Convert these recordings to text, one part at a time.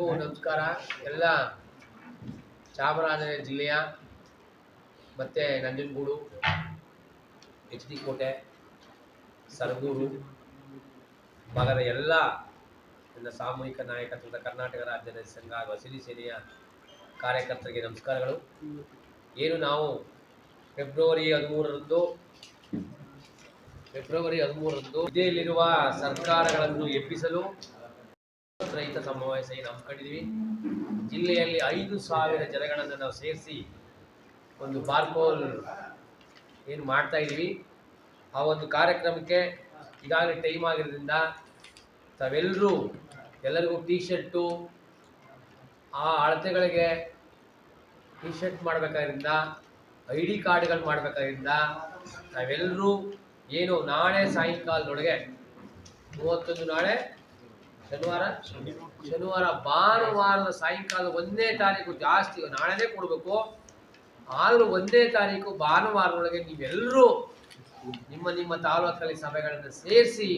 ಎಲ್ಲರಿಗೂ ನಮಸ್ಕಾರ. ಎಲ್ಲ ಚಾಮರಾಜನಗರ ಜಿಲ್ಲೆಯ ಮತ್ತು ನಂಜನಗೂಡು, ಎಚ್ ಡಿ ಕೋಟೆ ಸರಗೂರು ಭಾಗದ ಎಲ್ಲ ನನ್ನ ಸಾಮೂಹಿಕ ನಾಯಕತ್ವದ ಕರ್ನಾಟಕ ರಾಜ್ಯದ ಸಂಘ ಹಸಿರು ಸೇನೆಯ ಕಾರ್ಯಕರ್ತರಿಗೆ ನಮಸ್ಕಾರಗಳು. ಏನು ನಾವು ಫೆಬ್ರವರಿ ಹದಿಮೂರರಂದು ಫೆಬ್ರವರಿ ಹದಿಮೂರರಂದು ಇಲ್ಲಿರುವ ಸರ್ಕಾರಗಳನ್ನು ಎಬ್ಬಿಸಲು ರೈತ ಸಮಾವೇಶ ಏನು ಹಮ್ಮಿಕೊಂಡಿದ್ದೀವಿ ಜಿಲ್ಲೆಯಲ್ಲಿ ಐದು ಸಾವಿರ ಜನಗಳನ್ನು ನಾವು ಸೇರಿಸಿ ಒಂದು ಬಾರ್ಕೋಲ್ ಏನು ಮಾಡ್ತಾ ಇದ್ದೀವಿ. ಆ ಒಂದು ಕಾರ್ಯಕ್ರಮಕ್ಕೆ ಈಗಾಗಲೇ ಟೈಮ್ ಆಗಿರೋದ್ರಿಂದ ತಾವೆಲ್ಲರೂ ಎಲ್ಲರಿಗೂ ಟೀ ಶರ್ಟು ಆ ಅಳತೆಗಳಿಗೆ ಟೀ ಶರ್ಟ್ ಮಾಡಬೇಕಾದ್ರಿಂದ ಐ ಡಿ ಕಾರ್ಡ್ಗಳು ಮಾಡಬೇಕಾದ್ರಿಂದ ತಾವೆಲ್ಲರೂ ಏನು ನಾಳೆ ಸಾಯಂಕಾಲದೊಳಗೆ, ಮೂವತ್ತೊಂದು ನಾಳೆ ಶನಿವಾರ? ಶನಿವಾರ, ಭಾನುವಾರದ ಸಾಯಂಕಾಲ ಒಂದನೇ ತಾರೀಕು ಜಾಸ್ತಿ, ನಾಳೆನೇ ಕೊಡಬೇಕು. ಆದರೂ ಒಂದನೇ ತಾರೀಕು ಭಾನುವಾರದೊಳಗೆ ನೀವೆಲ್ಲರೂ ನಿಮ್ಮ ನಿಮ್ಮ ತಾಲೂಕಲ್ಲಿ ಸಭೆಗಳನ್ನು ಸೇರಿಸಿ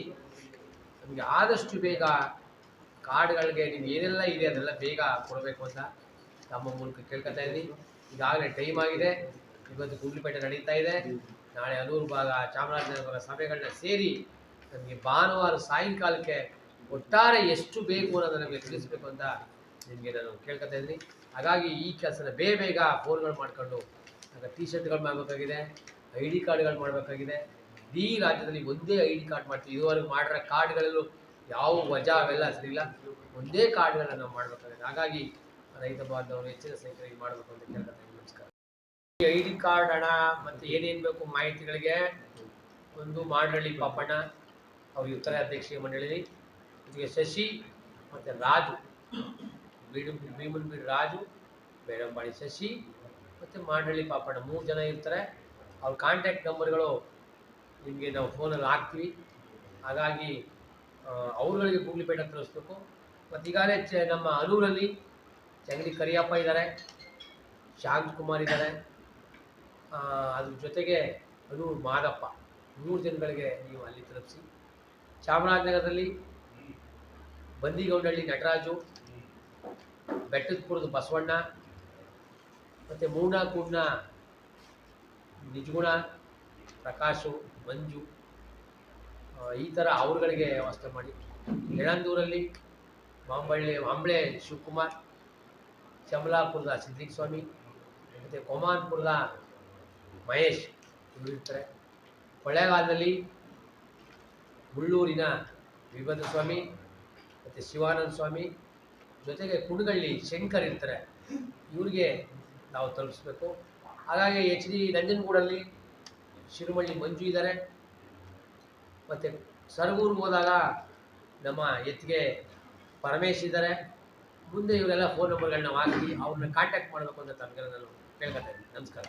ನಮಗೆ ಆದಷ್ಟು ಬೇಗ ಕಾರ್ಡ್ಗಳಿಗೆ ನೀವು ಏನೆಲ್ಲ ಇದೆ ಅದೆಲ್ಲ ಬೇಗ ಕೊಡಬೇಕು ಅಂತ ನಮ್ಮ ಮೂಲಕ ಕೇಳ್ಕೊತಾ ಇದ್ದೀನಿ. ಈಗಾಗಲೇ ಟೈಮ್ ಆಗಿದೆ. ಇವತ್ತು ಗುಂಡ್ಲಿಪೇಟೆ ನಡೀತಾ ಇದೆ. ನಾಳೆ ಅಲೂರು ಭಾಗ ಚಾಮರಾಜನಗರ ಭಾಗ ಸಭೆಗಳನ್ನ ಸೇರಿ ನಮಗೆ ಭಾನುವಾರ ಸಾಯಂಕಾಲಕ್ಕೆ ಒಟ್ಟಾರೆ ಎಷ್ಟು ಬೇಕು ಅನ್ನೋದನ್ನು ನಮಗೆ ತಿಳಿಸ್ಬೇಕು ಅಂತ ನಿಮಗೆ ನಾನು ಕೇಳ್ಕೊತಾ ಇದ್ದೀನಿ. ಹಾಗಾಗಿ ಈ ಕೆಲಸನ ಬೇಗ ಬೇಗ ಫೋನ್ಗಳು ಮಾಡ್ಕೊಂಡು, ಆಗ ಟಿ ಶರ್ಟ್ಗಳು ಮಾಡಬೇಕಾಗಿದೆ ಐ ಡಿ ಕಾರ್ಡ್ಗಳು ಮಾಡಬೇಕಾಗಿದೆ. ಇಡೀ ರಾಜ್ಯದಲ್ಲಿ ಒಂದೇ ಐ ಡಿ ಕಾರ್ಡ್ ಮಾಡ್ತೀವಿ. ಇದುವರೆಗೂ ಮಾಡಿರೋ ಕಾರ್ಡ್ಗಳಲ್ಲೂ ಯಾವ ವಜಾ ಅವೆಲ್ಲ ಸರಿಯಿಲ್ಲ ಒಂದೇ ಕಾರ್ಡ್ಗಳನ್ನ ನಾವು ಮಾಡಬೇಕಾಗಿದೆ. ಹಾಗಾಗಿ ರೈತ ಬಾಂಧವರು ಹೆಚ್ಚಿನ ಸಂಖ್ಯೆಯಲ್ಲಿ ಮಾಡಬೇಕು ಅಂತ ಕೇಳ್ಕೊತಾ ಇದ್ದೀನಿ. ನಮಸ್ಕಾರ. ಐ ಡಿ ಕಾರ್ಡ್ ಹಣ ಮತ್ತು ಏನೇನು ಬೇಕು ಮಾಹಿತಿಗಳಿಗೆ ಒಂದು ಮಾಡಳ್ಳಿ ಪಾಪಣ್ಣ ಅವ್ರು ಉತ್ತರ ಅಧ್ಯಕ್ಷೀಯ ಮಂಡಳಿ ಜೊತೆಗೆ ಶಶಿ ಮತ್ತು ರಾಜು. ಬೀಡು ಭೀಮನ್ ಬೀಡು ರಾಜು, ಬೇಡಂಬಾಡಿ ಶಶಿ ಮತ್ತು ಮಾಂಡಳ್ಳಿ ಪಾಪಣ್ಣ ಮೂರು ಜನ ಇರ್ತಾರೆ. ಅವ್ರ ಕಾಂಟ್ಯಾಕ್ಟ್ ನಂಬರ್ಗಳು ನಿಮಗೆ ನಾವು ಫೋನಲ್ಲಿ ಹಾಕ್ತೀವಿ. ಹಾಗಾಗಿ ಅವ್ರುಗಳಿಗೆ ಗೂಗ್ಲಿಪೇಟ ತರಿಸ್ಬೇಕು ಮತ್ತು ಈಗಾಗಲೇ ಚ ನಮ್ಮ ಅನೂರಲ್ಲಿ ಚಂಗಡಿ ಕರಿಯಪ್ಪ ಇದ್ದಾರೆ ಶಾಂತ್ ಕುಮಾರ್ ಇದ್ದಾರೆ ಅದ್ರ ಜೊತೆಗೆ ಅನೂರು ಮಾದಪ್ಪ. ಮೂರು ಜನಗಳಿಗೆ ನೀವು ಅಲ್ಲಿ ತಲುಪಿಸಿ. ಚಾಮರಾಜನಗರದಲ್ಲಿ ಬಂದಿಗೌಡಹಳ್ಳಿ ನಟರಾಜು ಬೆಟ್ಟದಪುರದ ಬಸವಣ್ಣ, ಮತ್ತು ಮೂಡಾಕೂಡ್ನ ನಿಜಗುಣ, ಪ್ರಕಾಶು, ಮಂಜು ಈ ಥರ ಅವ್ರುಗಳಿಗೆ ವ್ಯವಸ್ಥೆ ಮಾಡಿ. ಎಳಂದೂರಲ್ಲಿ ಮಾಂಬಳ್ಳಿ, ಮಾಂಬಳೆ ಶಿವಕುಮಾರ್ ಚಮಲಾಪುರದ ಸಿದ್ದಿಕ್ ಸ್ವಾಮಿ ಮತ್ತು ಕೊಮಾನ್ಪುರದ ಮಹೇಶ್ ಇರ್ತಾರೆ. ಕೊಳ್ಳೇಗಾಲದಲ್ಲಿ ಮುಳ್ಳೂರಿನ ವಿಭದ ಸ್ವಾಮಿ ಮತ್ತು ಶಿವಾನಂದ ಸ್ವಾಮಿ ಜೊತೆಗೆ ಕುಣಗಳ್ಳಿ ಶಂಕರ್ ಇರ್ತಾರೆ. ಇವ್ರಿಗೆ ನಾವು ತಲುಪಿಸ್ಬೇಕು. ಹಾಗಾಗಿ ಎಚ್ ಡಿ ನಂಜನಗೂಡಲ್ಲಿ ಶಿರುಮಳ್ಳಿ ಮಂಜು ಇದ್ದಾರೆ. ಮತ್ತು ಸರಗೂರ್ಗೆ ಹೋದಾಗ ನಮ್ಮ ಎತ್ತಿಗೆ ಪರಮೇಶ್ ಇದ್ದಾರೆ. ಮುಂದೆ ಇವರೆಲ್ಲ ಫೋನ್ ನಂಬರ್ಗಳನ್ನ ಹಾಕಿ ಅವ್ರನ್ನ ಕಾಂಟ್ಯಾಕ್ಟ್ ಮಾಡಬೇಕು ಅಂತ ತಮಗೆ ನಾನು ಕೇಳ್ಕೊತಾ ಇದ್ದೀನಿ. ನಮಸ್ಕಾರ.